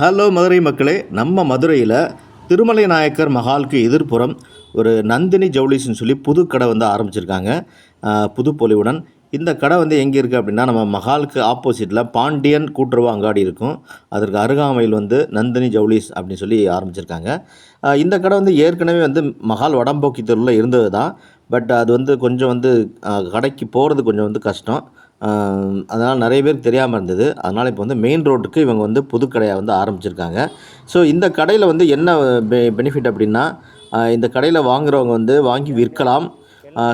Hello Madurai மக்களே. நம்ம மதுரையில் திருமலை நாயக்கர் மஹாலுக்கு எதிர்ப்புறம் ஒரு நந்தினி ஜவுளிஸ்னு சொல்லி புது கடை வந்து ஆரம்பிச்சிருக்காங்க. புது பொலிவுடன். இந்த கடை வந்து எங்கே இருக்குது அப்படின்னா நம்ம மஹாலுக்கு ஆப்போசிட்டில் பாண்டியன் கூட்டுறவு அங்காடி இருக்கும். அதற்கு அருகாமையில் வந்து நந்தினி ஜவுளிஸ் அப்படின்னு சொல்லி ஆரம்பிச்சிருக்காங்க. இந்த கடை வந்து ஏற்கனவே வந்து மஹால் வடம்போக்கி தெருவில் இருந்தது தான் பட் அது வந்து கொஞ்சம் வந்து கடைக்கு போகிறது கொஞ்சம் வந்து கஷ்டம். அதனால் நிறைய பேருக்கு தெரியாமல் இருந்தது. அதனால் இப்போ வந்து மெயின் ரோட்டுக்கு இவங்க வந்து புது கடையை வந்து ஆரம்பிச்சிருக்காங்க. ஸோ இந்த கடையில் வந்து என்ன பெ பெனிஃபிட் அப்படின்னா இந்த கடையில் வாங்குகிறவங்க வந்து வாங்கி விற்கலாம்.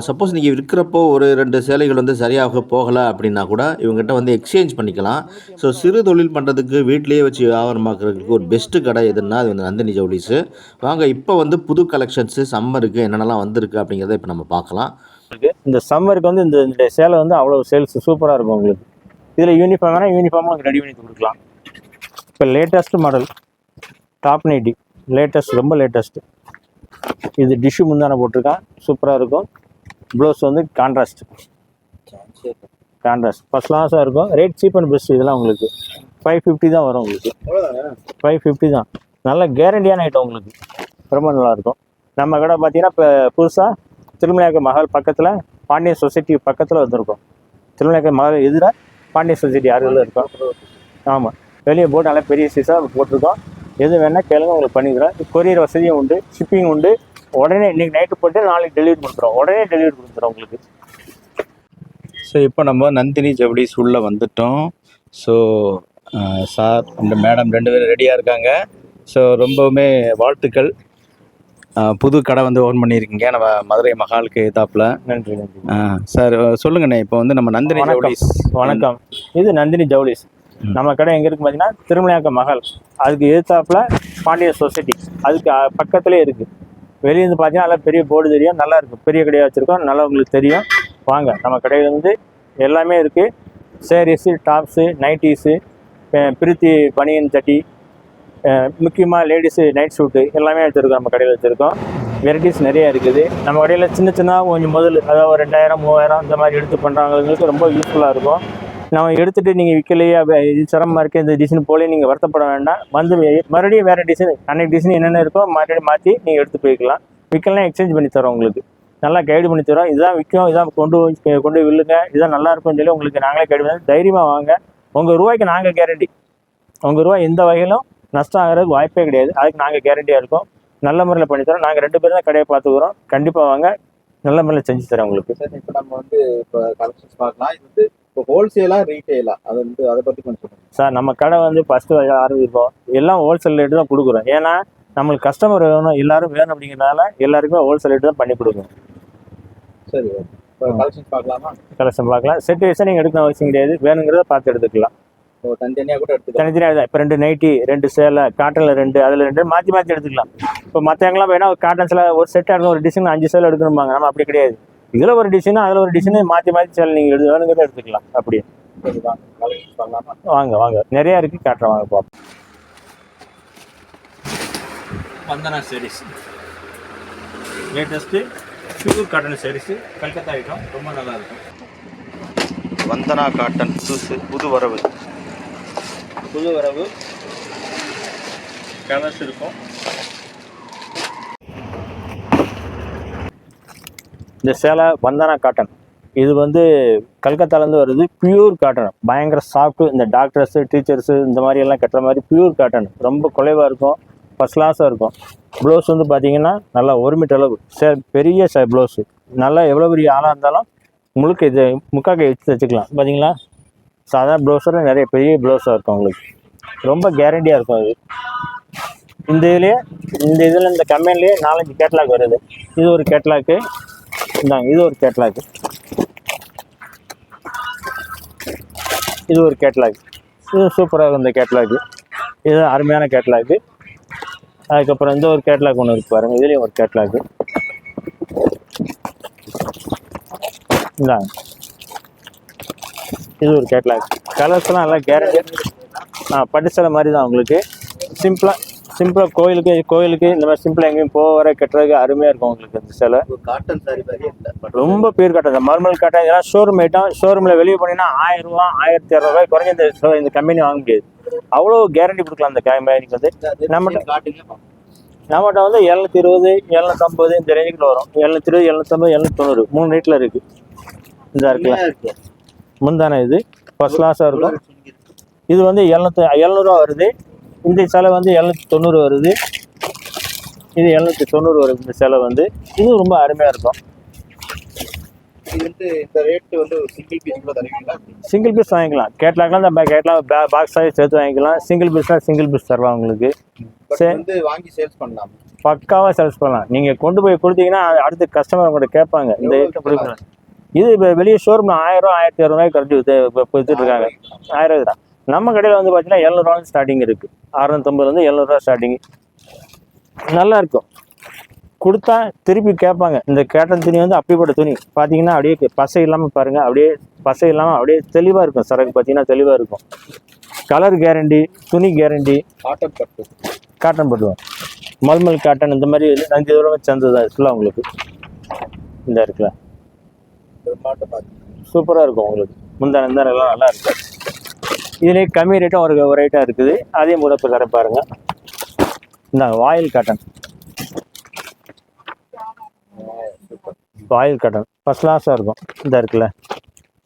சப்போஸ் நீங்கள் விற்கிறப்போ ஒரு ரெண்டு சேலைகள் வந்து சரியாக போகலை அப்படின்னா கூட இவங்ககிட்ட வந்து எக்ஸ்சேஞ்ச் பண்ணிக்கலாம். ஸோ சிறு தொழில் பண்ணுறதுக்கு வீட்டிலேயே வச்சு வியாபாரமாக்குறதுக்கு ஒரு பெஸ்ட்டு கடை எதுன்னா அது வந்து நந்தினி ஜவுளிஸு வாங்க இப்போ வந்து புது கலெக்ஷன்ஸு சம்மருக்கு என்னென்னலாம் வந்திருக்கு அப்படிங்கிறத இப்போ நம்ம பார்க்கலாம். இருக்கு. இந்த சம்மருக்கு வந்து இந்த இந்த சேலை வந்து அவ்வளோ சேல்ஸ் சூப்பராக இருக்கும் உங்களுக்கு. இதில் யூனிஃபார்ம் வேணால் யூனிஃபார்மும் உங்களுக்கு ரெடி பண்ணி கொடுக்கலாம். இப்போ latest model top nightie latest ரொம்ப லேட்டஸ்ட்டு இது டிஷ்ஷு முந்தான போட்டிருக்கான். சூப்பராக இருக்கும். ப்ளவுஸ் வந்து கான்ட்ராஸ்ட் கான்ட்ராஸ்ட் ஃபஸ்ட் கிளாஸாக இருக்கும். ரேட் சீப் அண்ட் பெஸ்ட் இதெல்லாம் உங்களுக்கு. ஃபைவ் ஃபிஃப்டி தான் வரும் உங்களுக்கு. ஃபைவ் ஃபிஃப்டி தான். நல்ல கேரண்டியான ஐட்டம் உங்களுக்கு. ரொம்ப நல்லாயிருக்கும் நம்ம கடை பார்த்தீங்கன்னா இப்போ புதுசாக திருமலையாக்க மகால் பக்கத்தில் பாண்டிய சொசைட்டி பக்கத்தில் வந்திருக்கோம். திருமலையாக்க மகால் எதிராக பாண்டிய சொசைட்டி அருகில் இருக்கோம். ஆமாம் வெளியே போட்டு நல்லா பெரிய சைஸாக போட்டிருக்கோம். எது வேணால் கேளுங்க உங்களுக்கு பண்ணிக்கிறோம் கொரியர் வசதியும் உண்டு ஷிப்பிங் உண்டு. உடனே இன்னைக்கு நைட்டு போட்டு நாளைக்கு டெலிவரி கொடுத்துறோம் உடனே டெலிவரி கொடுத்துறோம் உங்களுக்கு. ஸோ இப்போ நம்ம நந்தினி ஜவுளிஸ் உள்ளே வந்துட்டோம். ஸோ சார் அந்த மேடம் ரெண்டு பேரும் ரெடியாக இருக்காங்க. ஸோ ரொம்பவுமே வாழ்த்துக்கள். புது கடை வந்து ஓன் பண்ணியிருக்கீங்க. நம்ம மதுரை மகாலுக்கு எதாப்பில் நன்றி நன்றி. சார் சொல்லுங்கண்ணே. இப்போ வந்து நம்ம நந்தினி. ஜவுளிஸ். வணக்கம். இது நந்தினி ஜவுளிஸ். நம்ம கடை எங்க இருக்கு பார்த்தீங்கன்னா திருமலையாக்க மகள். அதுக்கு எதிர்த்தாப்புல பாண்டியன் சொசைட்டி. அதுக்கு அஹ், பக்கத்திலே இருக்கு. வெளியே இருந்து பார்த்தீங்கன்னா நல்லா பெரிய போர்டு தெரியும். நல்லா இருக்கும். பெரிய கடையாக வச்சிருக்கோம். நல்லா உங்களுக்கு தெரியும். வாங்க. நம்ம கடையில் வந்து எல்லாமே இருக்கு. சேரீஸு டாப்ஸு நைட்டிஸு பிரித்தி பனியன் சட்டி முக்கியமாக லேடிஸு நைட் ஷூட்டு எல்லாமே வச்சுருக்கோம் நம்ம கடையில் வச்சுருக்கோம் வெரைட்டிஸ் நிறைய இருக்குது. நம்ம கடையில் சின்ன சின்ன கொஞ்சம் முதல் அதாவது ஒரு ரெண்டாயிரம் மூவாயிரம் இந்த மாதிரி எடுத்து பண்ணுறவங்களுக்கு ரொம்ப யூஸ்ஃபுல்லாக இருக்கும். நம்ம எடுத்துகிட்டு நீங்கள் விற்கலையே இது சிரமமாக இருக்குது இந்த டிசைன் போலே நீங்கள் வருத்தப்பட வேண்டாம். வந்து மறுபடியும் வேறு டிசைன் அன்னைக்கு டிசைன் என்னென்ன இருக்கோ மறுபடியும் மாற்றி நீங்கள் எடுத்து போய்க்கலாம். விற்கலாம் எக்ஸ்சேஞ்ச் பண்ணி தரோம் உங்களுக்கு. நல்லா கைடு பண்ணி தரோம். இதுதான் விற்கும் இதான் கொண்டு போய் கொண்டு வில்லுங்க. இதான் நல்லா இருக்கும்னு சொல்லி உங்களுக்கு நாங்களே கைடு பண்ணி தைரியமாக வாங்க. உங்கள் ரூபாய்க்கு நாங்கள் கேரண்டி உங்கள் ரூபாய் எந்த வகையிலும் நஷ்டம் ஆகிறதுக்கு வாய்ப்பே கிடையாது. அதுக்கு நாங்கள் கேரண்டியாக இருக்கோம். நல்ல முறையில் பண்ணி தரோம். நாங்கள் ரெண்டு பேரும் தான் கடையை பார்த்துக்குறோம். கண்டிப்பாக வாங்க. நல்ல முறையில் செஞ்சு தரோம் உங்களுக்கு. சார் இப்போ நம்ம வந்து இப்போ கலெக்ஷன்ஸ் பார்க்கலாம். இது வந்து இப்போ ஹோல்சேலா ரீட்டெயிலா அது வந்து அதை பத்தி கொஞ்சம் சொல்லுங்க. சார் நம்ம கடை வந்து ஃபஸ்ட்டு ஆரம்பிப்போம். எல்லாம் ஹோல்சேல் ரேட்டு தான் கொடுக்குறோம். ஏன்னா நம்மளுக்கு கஸ்டமர் வேணும் எல்லாரும் வேணும் அப்படிங்கிறனால எல்லாருக்குமே ஹோல்சேல் ரேட்டு தான் பண்ணி கொடுக்குறோம் சரி இப்போ கலெக்ஷன்ஸ் பார்க்கலாமா? கலெக்ஷன் பார்க்கலாம். செட் வைஸாக நீங்கள் எடுக்கணும் அவசியம் கிடையாது. வேணுங்கிறத பார்த்து எடுத்துக்கலாம். இப்போ தனித்தனியா கூட எடுத்துக்கலாம். தனித்தனியாக தான். இப்போ ரெண்டு நைட்டி ரெண்டு சேலை காட்டனில் ரெண்டு அதில் ரெண்டு மாற்றி மாற்றி எடுத்துக்கலாம். இப்போ மற்றவங்களாம் வேணா ஒரு காட்டன்ஸில் ஒரு செட்டாக இருக்கும் ஒரு டிசைன் அஞ்சு சேலை எடுக்கணும்பாங்க. நம்ம அப்படி கிடையாது. இதில் ஒரு டிசைன் அதில் ஒரு டிசைன் மாற்றி மாற்றி சேலை நீங்கள் எடுத்து வேணுங்கிறத எடுத்துக்கலாம். அப்படியே. வாங்க. வாங்க நிறையா இருக்குது காட்டுறேன் வாங்க பார்ப்போம். Vandana saris latest pure cotton saris Calcutta item ரொம்ப நல்லா இருக்கும். வந்தனா காட்டன் புதுசு புது வரவு. புது வரவு கலர்ஸ் இருக்கும். இந்த சேலை வந்தனா காட்டன். இது வந்து கல்கத்தாலேருந்து வருது பியூர் காட்டன். பயங்கர சாஃப்ட்டு இந்த டாக்டர்ஸு டீச்சர்ஸு இந்த மாதிரி எல்லாம் கட்டுற மாதிரி பியூர் காட்டன். ரொம்ப குறைவாக இருக்கும் ஃபஸ்ட் கிளாஸாக இருக்கும். ப்ளவுஸ் வந்து பார்த்தீங்கன்னா நல்லா ஒரு மீட்டர் அளவு. சே பெரிய சே ப்ளவுஸு நல்லா எவ்வளோ பெரிய ஆளாக இருந்தாலும் முழுக்க இது முக்காக்கை வச்சு தைச்சிக்கலாம். பார்த்தீங்களா சாதாரண ப்ளவுஸோட நிறைய பெரிய ப்ளவுஸாக இருக்கும் உங்களுக்கு. ரொம்ப கேரண்டியாக இருக்கும் அது. இந்த இதுலேயே இந்த இதில் இந்த கம்பெனிலேயே நாலஞ்சு கேட்லாக் வருது. இது ஒரு கேட்லாக்கு இந்தாங்க இது ஒரு கேட்லாக்கு இது ஒரு கேட்லாக் இது சூப்பராக இருக்கும் இந்த கேட்லாக்கு இது அருமையான கேட்லாக்கு அதுக்கப்புறம் இந்த ஒரு கேட்லாக் ஒன்று இருக்கு பாருங்கள் இதுலேயும் ஒரு கேட்லாக்கு இந்தாங்க. இது ஒரு கேட்லாக். கலர்ஸ்லாம் நல்லா கேரண்டி ஆ பட்டு சேலை மாதிரி தான் உங்களுக்கு. சிம்பிளாக சிம்பிளாக கோயிலுக்கு கோயிலுக்கு இந்த மாதிரி சிம்பிளாக எங்கேயும் போக வர கட்டுறதுக்கு அருமையாக இருக்கும் உங்களுக்கு இந்த சேலை. காட்டன் சாரி ரொம்ப பியூர் காட்டன் இந்த மர்மல் காட்டன் இதெல்லாம் ஷோரூம் ஐட்டம் ஷோரூமில் வெளியே போனீங்கன்னா ஆயிரம் ரூபா ஆயிரத்தி இரநூறுவாய் குறைஞ்ச இந்த இந்த கம்பெனி வாங்க முடியாது. அவ்வளோ கேரண்டி கொடுக்கலாம் அந்த கேமராக்கு வந்து. பாப்போம். நம்மகிட்ட வந்து எழுநூத்தி இருபது எழுநூத்தம்பது இந்த ரேஞ்சுக்குள்ள வரும். எழுநூத்தி இருபது எழுநூத்தம்பது எழுநூத்தி தொண்ணூறு மூணு ரேட்டில் இருக்கு. இந்த இருக்குல்ல. முந்தான இது. ஃபர்ஸ்ட் கிளாஸாக இருக்கும். இது வந்து எழுநூத்தி எழுநூறுவா வருது. இந்த சேலை வந்து எழுநூத்தி தொண்ணூறு வருது. இது எழுநூத்தி தொண்ணூறு வருது இந்த சேலை வந்து. இது ரொம்ப அருமையாக இருக்கும். சிங்கிள் பீஸ் வாங்கிக்கலாம். கேட்லாக்லாம் இந்த கேட்லாக் பாக்ஸ் ஆகி சேர்த்து வாங்கிக்கலாம். சிங்கிள் பீஸ்னால் சிங்கிள் பீஸ் தரலாம் உங்களுக்கு. சரி. வாங்கி சேல்ஸ் பண்ணலாம்? பக்காவாக சேல்ஸ் பண்ணலாம். நீங்கள் கொண்டு போய் கொடுத்தீங்கன்னா அடுத்து கஸ்டமர் உங்கள்கிட்ட கேட்பாங்க. இந்த இது இப்போ வெளியே ஷோரூமில் ஆயிரம் ஆயிரத்தி இரநூறுவாய்க்கு கரெக்டு வித்துட்டு இருக்காங்க. ஆயிரம் தான் நம்ம கடையில் வந்து பார்த்தீங்கன்னா எழுநூறுவா ஸ்டார்டிங் இருக்குது அறுநூத்தம்பதுலேருந்து எழுநூறுவா ஸ்டார்டிங் நல்லா இருக்கும். கொடுத்தா திருப்பி கேட்பாங்க. இந்த கேட்டன் துணி வந்து அப்படிப்பட்ட துணி. பார்த்தீங்கன்னா அப்படியே பசை இல்லாமல் பாருங்கள் அப்படியே பசை இல்லாமல் அப்படியே தெளிவாக இருக்கும். சரக்கு பார்த்தீங்கன்னா தெளிவாக இருக்கும். கலர் கேரண்டி துணி கேரண்டி காட்டன் பட்டு காட்டன் போட்டுவோம் மல்மல் காட்டன் இந்த மாதிரி இது அஞ்சு தூரம் சேர்ந்தது தான் இருக்குல்ல உங்களுக்கு. இந்த இருக்குல்ல. சூப்பராக இருக்கும் உங்களுக்கு. முந்தான எல்லாம் நல்லா இருக்கும். இதுலேயே கம்மி ரேட்டும் ஒரு ஒரு ரேட்டாக இருக்குது. அதையும் கூட இப்போ தர பாருங்க. இந்த வாயில் காட்டன் வாயில் காட்டன் ஃபஸ்ட் கிளாஸாக இருக்கும். இந்த இருக்குல்ல.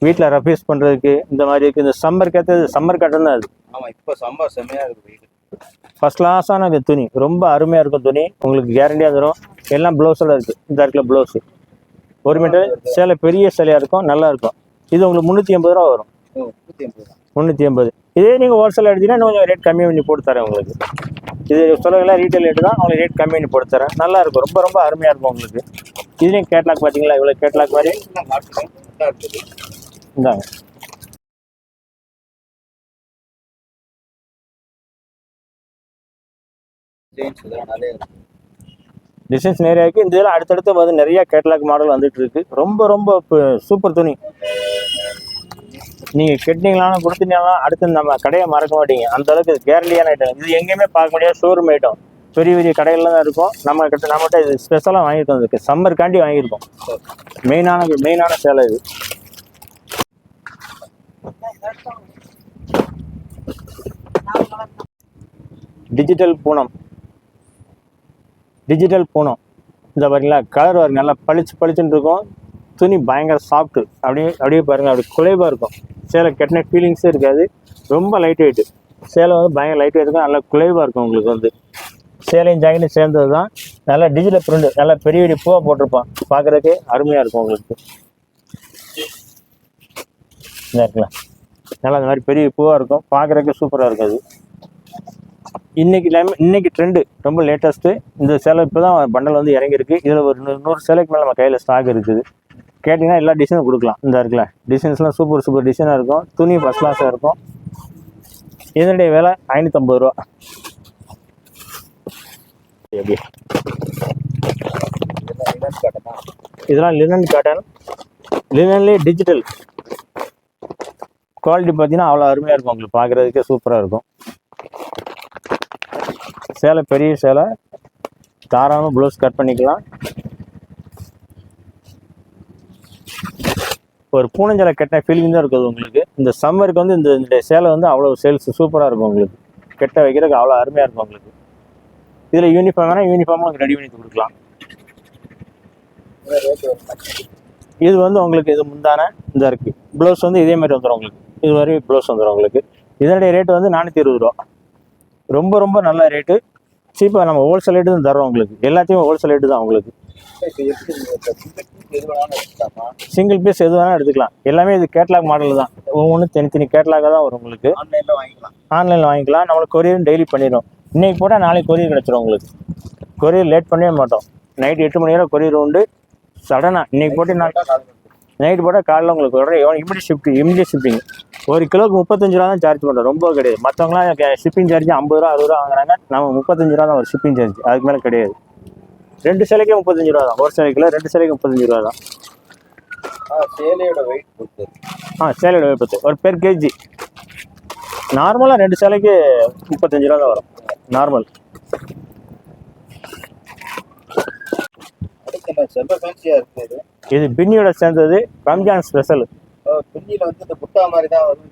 வீட்டில் ரெஃப்யூஸ் பண்ணுறதுக்கு இந்த மாதிரி இருக்குது இந்த சம்மருக்கு ஏற்றது சம்மர் காட்டன் தான் அது. ஆமா இப்ப சம்மர் செம்மையா இருக்கு வெயில் ஃபர்ஸ்ட் கிளாஸான துணி. ரொம்ப அருமையாக இருக்கும் துணி. உங்களுக்கு கேரண்டியாக தரும். எல்லாம் ப்ளவுஸோட இருக்குது இந்த இடத்துல ப்ளவுஸு ஒரு மீட்டர் சேலை பெரிய சேலையாக இருக்கும் நல்லா இருக்கும். இது உங்களுக்கு முந்நூற்றி எண்பது ரூபா வரும். முந்நூற்றி எண்பது இதே நீங்கள் ஹோல்சேல் எடுத்தீங்கன்னா இன்னும் கொஞ்சம் ரேட் கம்மி பண்ணி போட்டு தரேன் உங்களுக்கு. இது சொல்லுங்களா ரீட்டைல் ரேட்டு தான் உங்களுக்கு ரேட் கம்மி பண்ணி போட்டு தரேன். நல்லா இருக்கும் ரொம்ப ரொம்ப அருமையாக இருக்கும் உங்களுக்கு. இதுலேயும் கேட்லாக் பார்த்தீங்களா இவ்வளோ கேட்லாக் மாதிரி. இந்தாங்க. ஜெயின்ஸ் நிறைய டிசைன்ஸ் நிறைய இருக்குது இந்த இதில் அடுத்தடுத்து வந்து நிறைய கேட்லாக் மாடல் வந்துட்டு இருக்கு. ரொம்ப ரொம்ப சூப்பர் துணி. நீங்கள் கெட்டிங்களாம் கொடுத்தீங்கன்னா அடுத்து நம்ம கடையை மறக்க மாட்டீங்க. அந்த அளவுக்கு ஐட்டம் இது எங்கேயுமே பார்க்க முடியாது ஷோரூம் ஐட்டம் பெரிய பெரிய கடைகளில் தான் இருக்கும். நம்ம கிட்ட நம்மகிட்ட இது ஸ்பெஷலாக வாங்கியிருக்கோம் வந்திருக்கு. சம்மருக்காண்டி வாங்கியிருக்கோம். மெயினான மெயினான சேலை இது. டிஜிட்டல் பூனம். டிஜிட்டல் பூனம். இந்த பாருங்களா கலர் பாருங்க நல்லா பளிச்சு பளிச்சுன்னு இருக்கும். துணி பயங்கர சாஃப்ட்டு அப்படியே அப்படியே பாருங்க அப்படி குலைவாக இருக்கும். சேலை கட்டின ஃபீலிங்ஸே இருக்காது. ரொம்ப லைட் வெயிட்டு சேலை வந்து பயங்கர லைட் வெயிட் இருக்கும். நல்லா குலைவாக இருக்கும் உங்களுக்கு வந்து. சேலையும் ஜாக்கெட்டும் சேர்ந்தது தான் நல்லா டிஜிட்டல் பிரிண்ட் நல்லா பெரிய பெரிய பூவாக போட்டிருப்பான். பார்க்குறதுக்கே அருமையாக இருக்கும் உங்களுக்கு. இந்த நல்லா இந்த மாதிரி பெரிய பூவாக இருக்கும். பார்க்குறதுக்கு சூப்பராக இருக்காது. இன்றைக்கி இன்னைக்கு லைம் இன்னைக்கு ட்ரெண்டு ரொம்ப லேட்டஸ்ட்டு இந்த சேலை இப்போ தான் பண்டல் வந்து இறங்கியிருக்கு. இதில் ஒரு நூறு நூறு சேலைக்கு மேலே நம்ம கையில் ஸ்டாக் இருக்குது. கேட்டிங்கன்னா எல்லா டிசைனும் கொடுக்கலாம். இந்த இருக்குல்ல டிசைன்ஸ்லாம் சூப்பர் சூப்பர் டிசைனாக இருக்கும். துணி ஃபஸ்ட் கிளாஸாக இருக்கும். இதனுடைய விலை ஐநூற்றம்பது ரூபா. எப்படி? இதெல்லாம் லினன் காட்டன் லினன்லேயே டிஜிட்டல் குவாலிட்டி பார்த்தீங்கன்னா அவ்வளோ அருமையாக இருக்கும். உங்களுக்கு பார்க்குறதுக்கே சூப்பராக இருக்கும். சேலை பெரிய சேலை. தாராளமாக ப்ளவுஸ் கட் பண்ணிக்கலாம். ஒரு பூனஞ்சலை கெட்ட ஃபீலிங் தான் இருக்குது உங்களுக்கு. இந்த சம்மருக்கு வந்து இந்த இந்த சேலை வந்து அவ்வளோ சேல்ஸ் சூப்பராக இருக்கும் உங்களுக்கு. கெட்ட வைக்கிறதுக்கு அவ்வளோ அருமையாக இருக்கும் உங்களுக்கு. இதில் யூனிஃபார்ம் வேணால் யூனிஃபார்மும் உங்களுக்கு ரெடி பண்ணி கொடுக்கலாம். இது வந்து உங்களுக்கு இது முந்தான இதாக இருக்குது ப்ளவுஸ் வந்து இதே மாதிரி வந்துடும் உங்களுக்கு. இது மாதிரி ப்ளவுஸ் வந்துடும் உங்களுக்கு. இதனுடைய ரேட்டு வந்து நானூற்றி இருபது ரூபா. ரொம்ப ரொம்ப நல்ல ரேட்டு சீப்பாக நம்ம ஹோல்சேல் ரேட்டு தான் தரோம் உங்களுக்கு. எல்லாத்தையும் ஹோல்சேல் ரேட்டு தான் உங்களுக்கு. சிங்கிள் பீஸ் எது வேணாலும் எடுத்துக்கலாமா. எல்லாமே இது கேட்லாக் மாடல் தான். ஒவ்வொன்றும் தனித்தனி கேட்லாகாக தான் வரும் உங்களுக்கு. ஆன்லைன்ல வாங்கிக்கலாம். ஆன்லைனில் வாங்கிக்கலாம். நம்மளுக்கு கொரியர் டெய்லி பண்ணிடும் இன்னைக்கு போட்டால் நாளைக்கு கொரியர் கிடச்சிரும் உங்களுக்கு. கொரியர் லேட் பண்ணவே மாட்டோம். நைட் எட்டு மணி நேரம் கொரியர் உண்டு. சடனாக இன்னைக்கு போட்டு பண்ணுங்க. நைட் போட்டால் காலைல உங்களுக்கு உடனே இமிடியட் ஷிஃப்ட் இமிடியட் ஷிப்பிங் ஒரு கிலோக்கு முப்பத்தஞ்சு ரூபா தான் சார்ஜ் பண்ணுறோம். ரொம்ப கிடையாது. மற்றவங்களாம் ஷிப்பிங் சார்ஜ் ஐம்பது ரூபா அறுபது ரூபா வாங்குறாங்க. நம்ம முப்பத்தஞ்சு ரூபா தான் ஒரு ஷிப்பிங் சார்ஜ் அதுக்கு மேலே கிடையாது. ரெண்டு சிலைக்கே முப்பத்தஞ்சு ரூபா தான். ஒரு சிலைக்குல ரெண்டு சிலைக்கு முப்பத்தஞ்சு ரூபா தான். ஆ சேலையோட வெயிட் பொறுத்து. ஆ சேலையோட விபத்து ஒரு பெர் கேஜி நார்மலாக ரெண்டு சேலைக்கு முப்பத்தஞ்சு ரூபா தான் வரும். நார்மல் இது. பின்னியோட சேர்ந்தது ரம்ஜான் ஸ்பெஷல் பின்னில வந்து இந்த புட்டா மாதிரி தான் வரும்.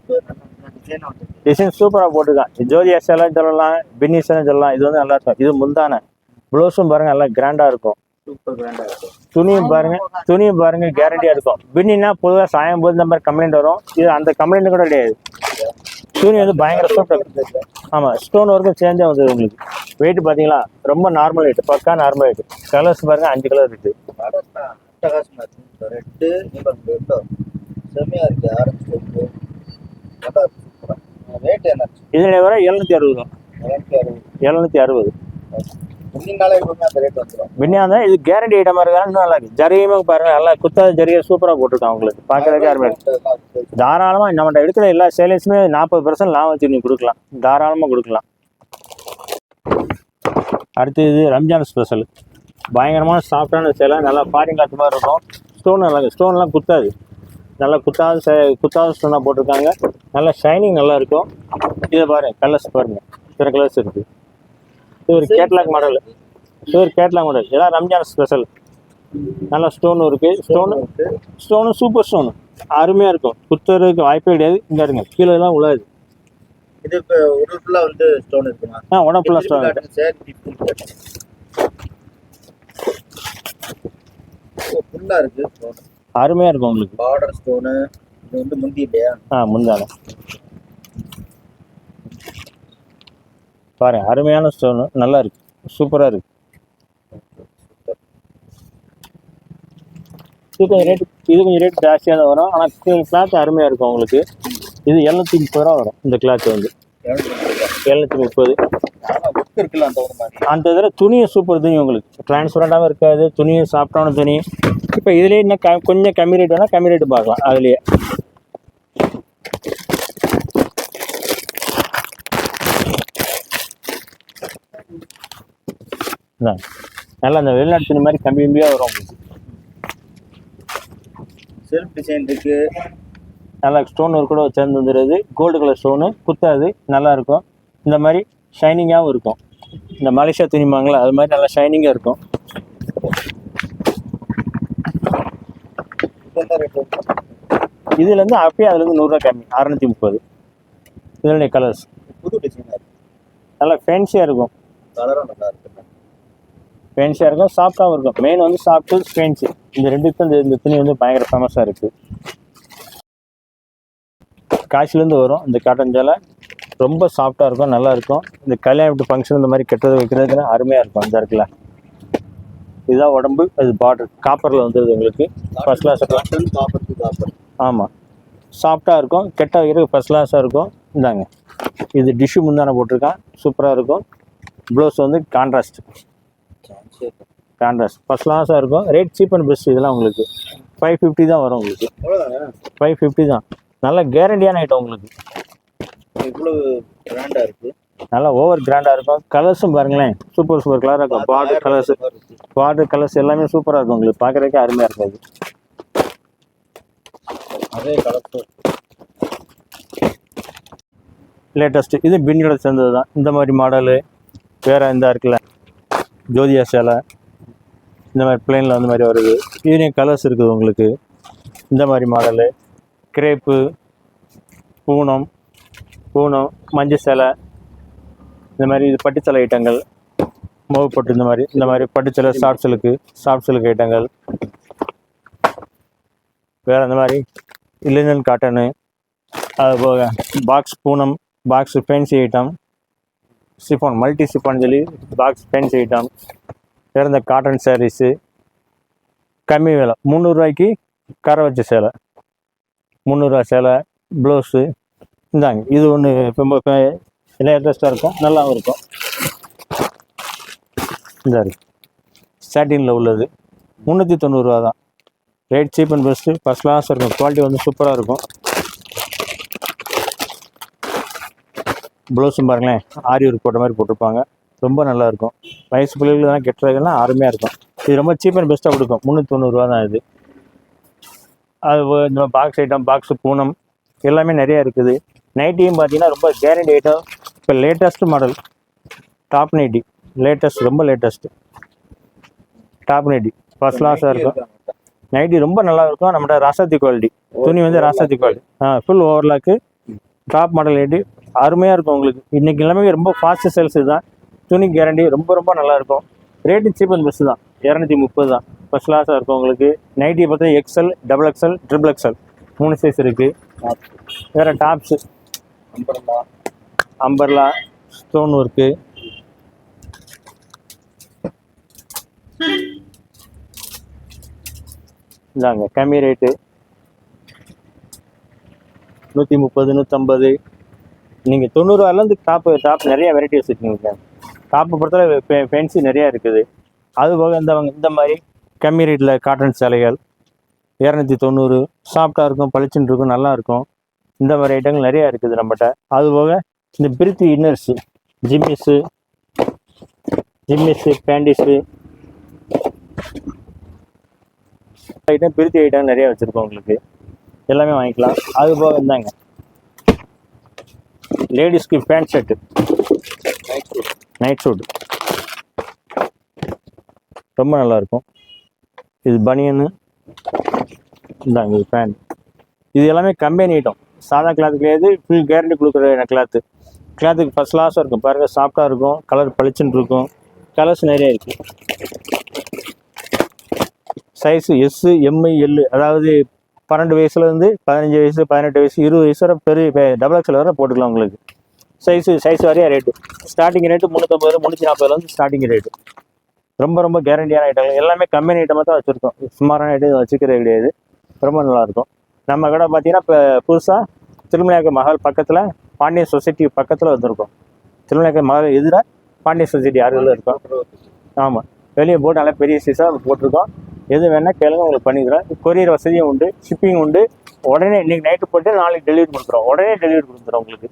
டிசைன் வந்து. சூப்பராக போட்டிருக்கான். ஜோதி எஸ்எல்லாம் சொல்லலாம் பின்னிஸ்லாம் சொல்லலாம். இது வந்து நல்லா இருக்கும். இது முந்தான. ப்ளவுஸும் பாருங்க நல்லா கிராண்டாக இருக்கும். சூப்பர் இருக்கும். துணியும் பாருங்க துணியும் பாருங்க கேரண்டியாக இருக்கும். பின்னினா பொதுவாக சாயம் போது இந்த மாதிரி கம்ப்ளைண்ட் வரும். இது அந்த கம்ப்ளைண்ட் கூட கிடையாது. துணி வந்து பயங்கர சூப்பர் ஆமாம் ஸ்டோன் ஒர்க்கும் சேர்ந்தே வந்தது உங்களுக்கு. வெயிட் பார்த்தீங்களா? ரொம்ப நார்மல் வெயிட் பக்கா நார்மல் வெயிட் கலர்ஸ் பாருங்க அஞ்சு கலர் இருக்குது அட்டகாசமா இருக்கு ரெட்டு நீங்க எல்லோ செம்மையா இருக்கு. ஆரஞ்சு இருக்கு நல்லா இருக்கு. சூப்பரா. ரேட் என்ன? இதில் வர எழுநூற்றி அறுபது ரூபா. இரநூத்தி அறுபது. எழுநூற்றி அறுபது. இது கேரண்டி ஐட்டமாக இருக்கா இன்னும் நல்லா இருக்கு. ஜரியுமே பாருங்க நல்லா குத்தாத ஜரியை சூப்பராக போட்டிருக்கான் உங்களுக்கு. பார்க்கறதுக்கு அருமையாக இருக்கு. தாராளமாக நம்மகிட்ட எடுக்கிற எல்லா சேல்ஸுமே நாற்பது பர்சன்ட் லாபம் வச்சு நீ கொடுக்கலாம். தாராளமாக கொடுக்கலாம். அடுத்து இது ரம்ஜான் ஸ்பெஷல் பயங்கரமான சாஃப்டான சேலை நல்லா ஃபாரின் காற்று மாதிரி இருக்கும். ஸ்டோன் நல்லா ஸ்டோன்லாம் குத்தாது. நல்லா குத்தாத சே குத்தாத ஸ்டோனாக போட்டிருக்காங்க நல்லா ஷைனிங் நல்லா இருக்கும் இதை பாருங்க கலர்ஸ் பாருங்க. இத்தனை கலர்ஸ் இருக்குது இது ஒரு கேட்லாக் மாடல் இது ஒரு கேட்லாக் மாடல் இதெல்லாம் ரம்ஜான் ஸ்பெஷல் நல்லா ஸ்டோனும் இருக்குது ஸ்டோனு ஸ்டோனு சூப்பர் ஸ்டோனு அருமையாக இருக்கும். குத்துறதுக்கு வாய்ப்பே கிடையாது. இங்கே இருங்க. கீழே எல்லாம் உள்ளாது இது இப்ப ஒரு ஃபுல்லா வந்து ஸ்டோன் இருக்குமா? ஆ உடம்பு ஃபுல்லாக ஸ்டோன் காட்டன் சார். ஃபுல்லா இருக்கு. ஸ்டோன் அருமையாக இருக்கும் உங்களுக்கு. பார்டர் ஸ்டோனு இது வந்து முந்தி இல்லையா? ஆ முந்தான. பாருங்க அருமையான ஸ்டோனு நல்லா இருக்கு. சூப்பராக இருக்கு. இது கொஞ்சம் ரேட் இது கொஞ்சம் ரேட் ஜாஸ்தியாக தான் வரும் ஆனால் கிளாத் அருமையாக இருக்கும் உங்களுக்கு. இது எழுநூத்தி முப்பது ரூபா வரும் இந்த கிளாத் வந்து. எழுநூத்தி முப்பது. ஒர்க் இருக்குல்ல அந்த ஒரு மாதிரி? அந்த இதில் துணியும் சூப்பர் துணி உங்களுக்கு. டிரான்ஸ்பரண்டாகவும் இருக்காது துணியும் சாஃப்டான துணி. இப்போ இதுலேயே இன்னும் க கொஞ்சம் கம்மி ரேட் வேணால் கம்மி ரேட்டு பார்க்கலாம் அதுலேயே. நல்லா அந்த வெளிநாட்டு துணி மாதிரி கம்மி கம்மியாக வரும் உங்களுக்கு. செல்ஃப் டிசைன் இருக்கு. நல்லா ஸ்டோன் ஒர்க் கூட சேர்ந்து வந்துடுது. கோல்டு கலர் ஸ்டோனு குத்தாது நல்லா இருக்கும். இந்த மாதிரி ஷைனிங்காகவும் இருக்கும். இந்த மலேசியா துணிமாங்களா அது மாதிரி நல்லா ஷைனிங்காக இருக்கும். இதுலேருந்து அப்படியே அதுலேருந்து நூறுரூவா கம்மி அறநூற்றி முப்பது. இதனுடைய கலர்ஸ் புது டிசைனா இருக்கு. நல்லா ஃபேன்சியாக இருக்கும். கலரும் நல்லா இருக்கு. ஃபேன்சியாக இருக்கும் சாஃப்டாகவும் இருக்கும். மெயின் வந்து சாஃப்ட்டு ஃபேன்சி இந்த ரெண்டுக்கும் இந்த துணி வந்து பயங்கர ஃபேமஸாக இருக்குது காசிலேருந்து வரும் இந்த காட்டன் சேலை ரொம்ப சாஃப்டாக இருக்கும் நல்லா இருக்கும். இந்த கல்யாண வீட்டு ஃபங்க்ஷன் இந்த மாதிரி கெட்டது வைக்கிறதுக்குன்னா அருமையாக இருக்கும் அந்த இருக்குல்ல இதுதான் உடம்பு அது பார்டர் காப்பரில் வந்துடுது உங்களுக்கு. ஃபர்ஸ்ட் கிளாஸ் காப்பர் ஆமாம் சாஃப்டாக இருக்கும் கெட்ட வைக்கிறதுக்கு ஃபர்ஸ்ட் கிளாஸாக இருக்கும். இந்தாங்க. இது டிஷ்ஷு முந்தான போட்டிருக்கான். சூப்பராக இருக்கும். ப்ளவுஸ் வந்து கான்ட்ராஸ்ட் கான்ட்ராஸ்ட் ஃபர்ஸ்ட் கிளாஸாக இருக்கும். ரேட் சீப் அண்ட் பெஸ்ட் இதெல்லாம் உங்களுக்கு. ஃபைவ் ஃபிஃப்டி தான் வரும் உங்களுக்கு. ஃபைவ் ஃபிஃப்டி தான். நல்ல கேரண்டியான ஐட்டம் உங்களுக்கு. இவ்வளவு பிராண்டா இருக்கு. நல்லா ஓவர் கிராண்டாக இருக்கும். கலர்ஸும் பாருங்களேன். சூப்பர் சூப்பர் கலராக இருக்கும். பார்டர் கலர்ஸ் பார்டர் கலர்ஸ் எல்லாமே சூப்பராக இருக்கும். உங்களுக்கு பார்க்குறதுக்கே அருமையாக இருக்காது. அதே கலர் லேட்டஸ்ட் இது பின்னியோட சேர்ந்தது தான். இந்த மாதிரி மாடலு வேறு இந்த இருக்குல்ல ஜோதியா சேலை இந்த மாதிரி பிளேனில் வந்து மாதிரி வருது. இதுலேயும் கலர்ஸ் இருக்குது உங்களுக்கு. இந்த மாதிரி மாடலு கிரேப்பு பூனம் பூனம் மஞ்சள் சேலை இந்த மாதிரி இது பட்டுச்சலை ஐட்டங்கள் மோவு பொட்டு இந்த மாதிரி இந்த மாதிரி பட்டுச்சலை சாஃப்ட் சிலுக்கு சாஃப்ட் சிலுக்கு ஐட்டங்கள். வேறு இந்த மாதிரி லினன் காட்டனு அது போக box Poonam box fancy item chiffon multi chiffon சொல்லி பாக்ஸ் ஃபேன்சி ஐட்டம் வேறு இந்த காட்டன் சாரீஸு கம்மி விலை முந்நூறுரூவாய்க்கு கரை வச்ச சேலை. முந்நூறுரூவா சேலை ப்ளவுஸு இந்தாங்க இது ஒன்று ரொம்ப லேட்டஸ்ட்டாக இருக்கும் நல்லாவும் இருக்கும். இந்த இருக்கு உள்ளது. முந்நூற்றி தொண்ணூறுரூவா தான். Rate cheap and best first class இருக்கும் குவாலிட்டி வந்து சூப்பராக இருக்கும். ப்ளவுஸும் பாருங்களேன் ஆரி ஒர்க் போட்ட மாதிரி போட்டிருப்பாங்க. ரொம்ப நல்லாயிருக்கும் வயசு பிள்ளைகளுக்கு கெட்டுறதுலாம் அருமையாக இருக்கும். இது ரொம்ப சீப் அண்ட் பெஸ்ட்டாக கொடுக்கும். முந்நூற்றி தொண்ணூறுரூவா தான் இது. அது இந்த பாக்ஸ் ஐட்டம் பாக்ஸு பூனம் எல்லாமே நிறையா இருக்குது. நைட்டியும் பார்த்தீங்கன்னா ரொம்ப கேரண்டி ஐட்டம் இப்போ latest model top nightie latest ரொம்ப லேட்டஸ்ட் டாப் நைட்டி ஃபர்ஸ்ட் கிளாஸாக இருக்கும். நைட்டி ரொம்ப நல்லா இருக்கும். நம்மகிட்ட ராசாத்தி குவாலிட்டி துணி வந்து ராசாத்தி குவாலிட்டி ஆ full overlock top model rate அருமையாக இருக்கும் உங்களுக்கு. இன்றைக்கி எல்லாமே ரொம்ப ஃபாஸ்ட் சேல்ஸ் இதுதான் துணி கேரண்டி ரொம்ப ரொம்ப நல்லா இருக்கும். ரேட்டு சீப் அண்ட் பெஸ்ட் தான். இரநூத்தி முப்பது தான். ஃபஸ்ட் கிளாஸாக இருக்கும் உங்களுக்கு. நைட்டி பார்த்தா XL double XL triple XL மூணு சைஸ் இருக்குது வேறு tops umbrella. Umbrella stone work. இந்தாங்க கம்மி ரேட்டு. நூற்றி முப்பது நூற்றம்பது நீங்கள் தொண்ணூறுவாயிலேருந்து டாப்பு டாப் நிறைய வெரைட்டி வச்சுருக்கீங்க டாப்பு பொறுத்தவரை ஃபேன்சி நிறையா இருக்குது. அது போக இந்த இந்த மாதிரி கம்மி ரேட்டில் காட்டன் சேலைகள். இரநூத்தி தொண்ணூறு. சாஃப்டாக இருக்கும் பளிச்சுன்னு இருக்கும் நல்லா இருக்கும். இந்த மாதிரி ஐட்டங்கள் நிறையா இருக்குது நம்மகிட்ட. அது போக இந்த பிரித்தி இன்னர்ஸு ஜிம்மிஸு ஜிம்மிஸு பேண்டிஸு ஐட்டம் பிரித்தி ஐட்டம் நிறைய வச்சுருக்கோம் உங்களுக்கு. எல்லாமே வாங்கிக்கலாம். அது போக இருந்தாங்க லேடிஸ்க்கு பேண்ட் ஷர்ட்டு நைட் ஷூட் ரொம்ப நல்லா இருக்கும் இது பனியனு இந்தாங்க இது பேண்ட் இது எல்லாமே கம்பெனி ஐட்டம் சாதா கிளாத் கிடையாது ஃபுல் கேரண்டி கொடுக்குற கிளாத்து கிளாத்துக்கு ஃபஸ்ட் கிளாஸாக இருக்கும். பாருங்கள் சாஃப்டாக இருக்கும். கலர் பளிச்சுன்னு இருக்கும். கலர்ஸ் நிறைய இருக்குது சைஸு எஸ்ஸு எம்ஐ எல்லு அதாவது பன்னெண்டு வயசுலேருந்து பதினஞ்சு வயசு பதினெட்டு வயசு இருபது வயசு வரை பெரிய டபுள் எக்ஸல் வரை போட்டுக்கலாம் உங்களுக்கு. சைஸு சைஸ் வரையா ரேட்டு ஸ்டார்டிங் ரேட்டு முந்நூற்றம்பது முந்நூற்றி நாற்பதுலேருந்து ஸ்டார்டிங் ரேட்டு ரொம்ப ரொம்ப கேரண்டியான ஐட்டங்கள் எல்லாமே கம்பெனி ஐட்டமாக தான் வச்சுருக்கோம். சுமாரான ஐட்டம் வச்சுக்கிறது கிடையாது. ரொம்ப நல்லாயிருக்கும் நம்ம கடை பார்த்தீங்கன்னா இப்போ புதுசாக திருமலையாக்க மகள் பக்கத்தில் பாண்டியன் சொசைட்டி பக்கத்தில் வந்திருக்கோம். திருமலையாக்க மகள் எதிராக பாண்டியன் சொசைட்டி அருகில் இருக்கோம். ஆமாம் வெளியே போட்டு நல்லா பெரிய சைஸாக போட்டிருக்கோம். எது வேணால் கேளுங்க உங்களுக்கு பண்ணிக்கிறோம். கொரியர் வசதியும் உண்டு ஷிப்பிங் உண்டு. உடனே இன்னைக்கு நைட்டு போட்டு நாளைக்கு டெலிவரி கொடுக்குறோம் உடனே டெலிவரி கொடுத்துறோம் உங்களுக்கு.